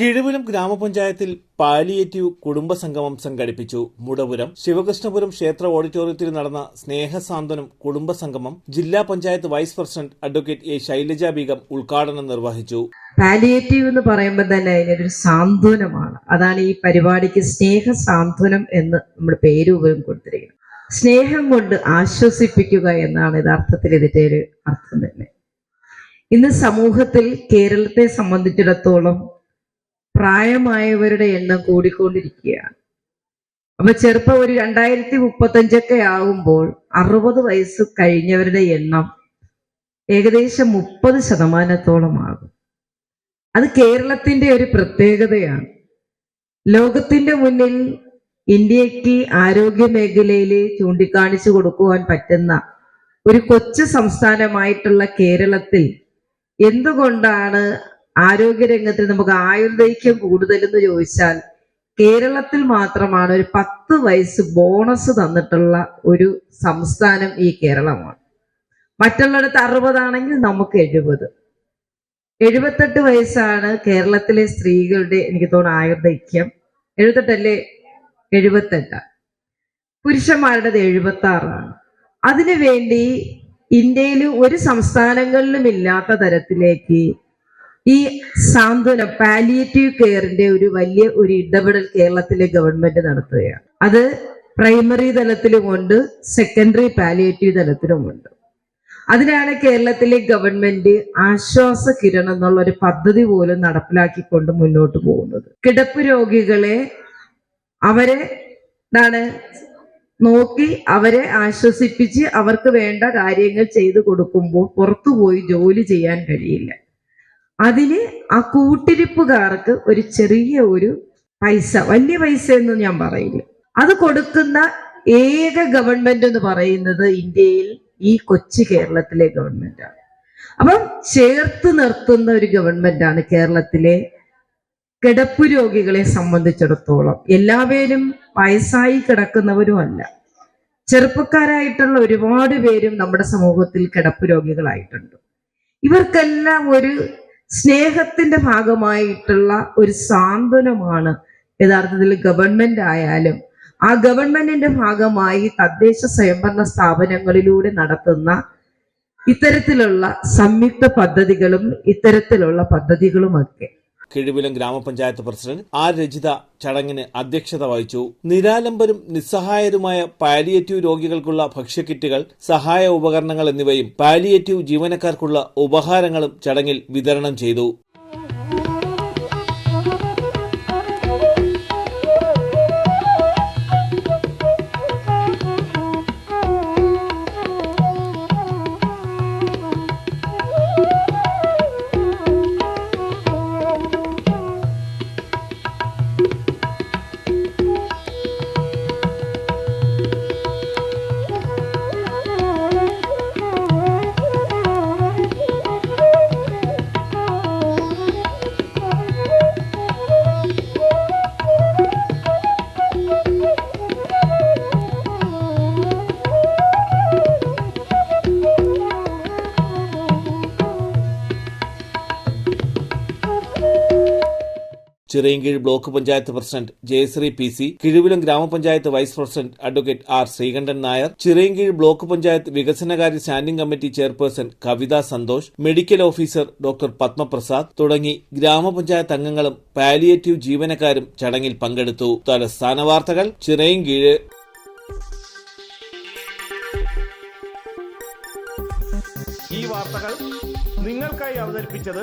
കിഴുവിലും ഗ്രാമപഞ്ചായത്തിൽ പാലിയേറ്റീവ് കുടുംബസംഗമം സംഘടിപ്പിച്ചു. മുടപുരം ശിവകൃഷ്ണപുരം ക്ഷേത്ര ഓഡിറ്റോറിയത്തിൽ നടന്ന സ്നേഹസാന്ത്വനം കുടുംബസംഗമം ജില്ലാ panchayat vice president advocate A Shailaja Beegum ഉദ്ഘാടനം നിർവഹിച്ചു. പാലിയേറ്റീവ് എന്ന് പറയുമ്പോൾ തന്നെ അതിനൊരു സാന്ത്വനമാണ്. അതാണ് ഈ പരിപാടിക്ക് സ്നേഹ സാന്ത്വനം എന്ന് നമ്മൾ പേര് കൊടുത്തിരിക്കുന്നത്. സ്നേഹം കൊണ്ട് ആശ്വസിപ്പിക്കുക എന്നാണ് യഥാർത്ഥത്തിൽ ഇതിന്റെ ഒരു അർത്ഥം തന്നെ. ഇന്ന് സമൂഹത്തിൽ കേരളത്തെ സംബന്ധിച്ചിടത്തോളം പ്രായമായവരുടെ എണ്ണം കൂടിക്കൊണ്ടിരിക്കുകയാണ്. അപ്പൊ ചെറുപ്പം ഒരു രണ്ടായിരത്തി മുപ്പത്തഞ്ചൊക്കെ ആകുമ്പോൾ അറുപത് വയസ്സ് കഴിഞ്ഞവരുടെ എണ്ണം ഏകദേശം മുപ്പത് ശതമാനത്തോളം ആകും അത് കേരളത്തിന്റെ ഒരു പ്രത്യേകതയാണ്. ലോകത്തിന്റെ മുന്നിൽ ഇന്ത്യയ്ക്ക് ആരോഗ്യ മേഖലയിൽ ചൂണ്ടിക്കാണിച്ചു കൊടുക്കുവാൻ പറ്റുന്ന ഒരു കൊച്ചു സംസ്ഥാനമായിട്ടുള്ള കേരളത്തിൽ എന്തുകൊണ്ടാണ് ആരോഗ്യരംഗത്തിൽ നമുക്ക് ആയുർദൈക്യം കൂടുതലെന്ന് ചോദിച്ചാൽ കേരളത്തിൽ മാത്രമാണ് ഒരു പത്ത് വയസ്സ് ബോണസ് തന്നിട്ടുള്ള ഒരു സംസ്ഥാനം ഈ കേരളമാണ്. മറ്റുള്ളിടത്ത് അറുപതാണെങ്കിൽ നമുക്ക് എഴുപത്. എഴുപത്തെട്ട് വയസ്സാണ് കേരളത്തിലെ സ്ത്രീകളുടെ എനിക്ക് തോന്നുന്നു ആയുർദൈക്യം എഴുപത്തെട്ടല്ലേ? എഴുപത്തെട്ട്. പുരുഷന്മാരുടേത് എഴുപത്തി ആറാണ് അതിനുവേണ്ടി ഇന്ത്യയിൽ ഒരു സംസ്ഥാനങ്ങളിലും ഇല്ലാത്ത തരത്തിലേക്ക് ഈ സാന്ത്വന പാലിയേറ്റീവ് കെയറിന്റെ ഒരു വലിയ ഒരു ഇടപെടൽ കേരളത്തിലെ ഗവൺമെന്റ് നടത്തുകയാണ്. അത് പ്രൈമറി തലത്തിലുമുണ്ട് സെക്കൻഡറി പാലിയേറ്റീവ് തലത്തിലുമുണ്ട് അതിനാണ് കേരളത്തിലെ ഗവൺമെന്റ് ആശ്വാസ കിരണം എന്നുള്ള ഒരു പദ്ധതി പോലും നടപ്പിലാക്കിക്കൊണ്ട് മുന്നോട്ട് പോകുന്നത്. കിടപ്പ് രോഗികളെ അവരെ എന്താണ് നോക്കി അവരെ ആശ്വസിപ്പിച്ച് അവർക്ക് വേണ്ട കാര്യങ്ങൾ ചെയ്തു കൊടുക്കുമ്പോൾ പുറത്തുപോയി ജോലി ചെയ്യാൻ കഴിയില്ല. അതിന് ആ കൂട്ടിരിപ്പുകാർക്ക് ഒരു ചെറിയ ഒരു പൈസ വലിയ പൈസ എന്ന് ഞാൻ പറയില്ല അത് കൊടുക്കുന്ന ഏക ഗവൺമെന്റ് എന്ന് പറയുന്നത് ഇന്ത്യയിൽ ഈ കൊച്ചു കേരളത്തിലെ ഗവൺമെന്റാണ് അപ്പം ചേർത്ത് നിർത്തുന്ന ഒരു ഗവൺമെന്റ് ആണ് കേരളത്തിലെ കിടപ്പ് രോഗികളെ സംബന്ധിച്ചിടത്തോളം. എല്ലാവരും വയസ്സായി കിടക്കുന്നവരും അല്ല. ചെറുപ്പക്കാരായിട്ടുള്ള ഒരുപാട് പേരും നമ്മുടെ സമൂഹത്തിൽ കിടപ്പ് രോഗികളായിട്ടുണ്ട്. ഇവർക്കെല്ലാം ഒരു സ്നേഹത്തിന്റെ ഭാഗമായിട്ടുള്ള ഒരു സാന്ത്വനമാണ് യഥാർത്ഥത്തിൽ ഗവൺമെന്റ് ആയാലും ആ ഗവൺമെന്റിന്റെ ഭാഗമായി തദ്ദേശ സ്വയംഭരണ സ്ഥാപനങ്ങളിലൂടെ നടത്തുന്ന ഇത്തരത്തിലുള്ള സംയുക്ത പദ്ധതികളും ഇത്തരത്തിലുള്ള പദ്ധതികളുമൊക്കെ. കിഴുവിലം ഗ്രാമപഞ്ചായത്ത് പ്രസിഡന്റ് ആർ രജിത ചടങ്ങിന് അധ്യക്ഷത വഹിച്ചു. നിരാലംബരും നിസ്സഹായരുമായ പാലിയേറ്റീവ് രോഗികൾക്കുള്ള ഭക്ഷ്യക്കിറ്റുകൾ സഹായ ഉപകരണങ്ങൾ എന്നിവയും പാലിയേറ്റീവ് ജീവനക്കാർക്കുള്ള ഉപഹാരങ്ങളും ചടങ്ങിൽ വിതരണം ചെയ്തു. Chirayinkeezhu block panchayat president Jayasree P C Kizhuvilam ഗ്രാമപഞ്ചായത്ത് vice president advocate R Sreekandan Nair Chirayinkeezhu block panchayat വികസനകാര്യ standing committee chairperson Kavitha Santhosh medical officer doctor Padmaprasad തുടങ്ങി ഗ്രാമപഞ്ചായത്ത് അംഗങ്ങളും പാലിയേറ്റീവ് ജീവനക്കാരും ചടങ്ങിൽ പങ്കെടുത്തു. തലസ്ഥാന വാർത്തകൾ ചിറയൻകീഴ്. ഈ വാർത്തകൾ നിങ്ങൾക്കായി അവതരിപ്പിച്ചത്